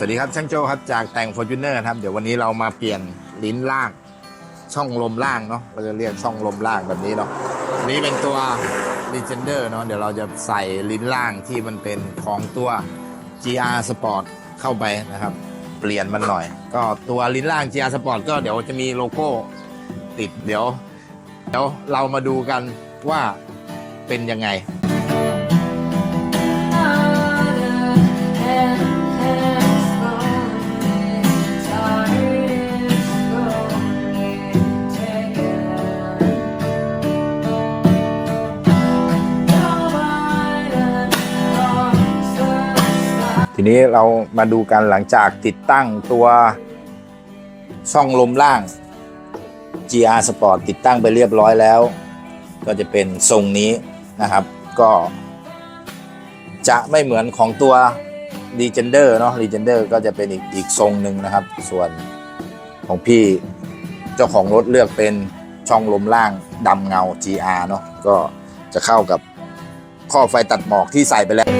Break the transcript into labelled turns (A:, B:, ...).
A: สวัสดีครับช่างโจ้ครับจากแต่ง f o r t u n e r ครับ เดี๋ยววันนี้เรามาเปลี่ยนลิ้นล่างช่องลมล่างเนาะเราจะเรียกช่องลมล่างแบบนี้เนาะนี้เป็นตัว Legender เนาะเดี๋ยวเราจะใส่ลิ้นล่างที่มันเป็นของตัว GR Sport เข้าไปนะครับ เปลี่ยนมันหน่อย ก็ตัวลิ้นล่าง GR Sport ก็เดี๋ยวจะมีโลโก้ติดเดี๋ยว เดี๋ยวเรามาดูกันว่าเป็นยังไง ทีนี้เรามาดูกันหลังจากติดตั้งตัวช่องลมล่าง GR Sport ติดตั้งไปเรียบร้อยแล้ว ก็จะเป็นทรงนี้นะครับ ก็จะไม่เหมือนของตัว Legender เนาะ Legender ก็จะเป็นอีกอีกทรงหนึ่งนะครับ ส่วนของพี่เจ้าของรถเลือกเป็นช่องลมล่างดำเงา GR เนาะก็จะเข้ากับข้อไฟตัดหมอกที่ใส่ไปแล้ว